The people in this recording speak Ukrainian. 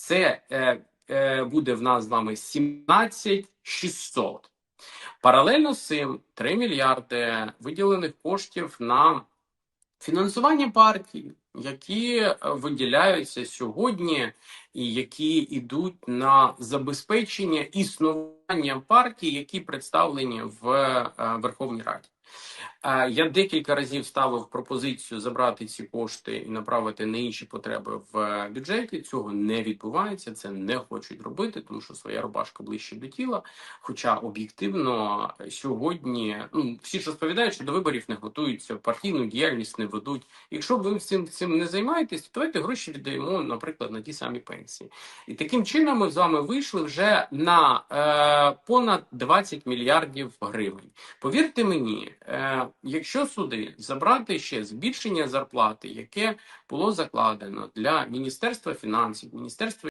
Це е, е, буде в нас з вами 17 600. Паралельно з цим 3 мільярди виділених коштів на фінансування партій, які е, виділяються сьогодні, і які йдуть на забезпечення існування партій, які представлені в е, Верховній Раді. Е, Я декілька разів ставив пропозицію забрати ці кошти і направити на інші потреби в бюджеті. Цього не відбувається. Це не хочуть робити, тому що своя рубашка ближче до тіла. Хоча об'єктивно сьогодні ну всі ж розповідають, що до виборів не готуються, партійну діяльність не ведуть. Якщо б ви цим цим не займаєтесь, то давайте гроші віддаємо, наприклад, на ті самі пенсії. І таким чином ми з вами вийшли вже на е, понад 20 мільярдів гривень. Повірте мені, е, якщо сюди забрати ще збільшення зарплати, яке було закладено для Міністерства фінансів, Міністерства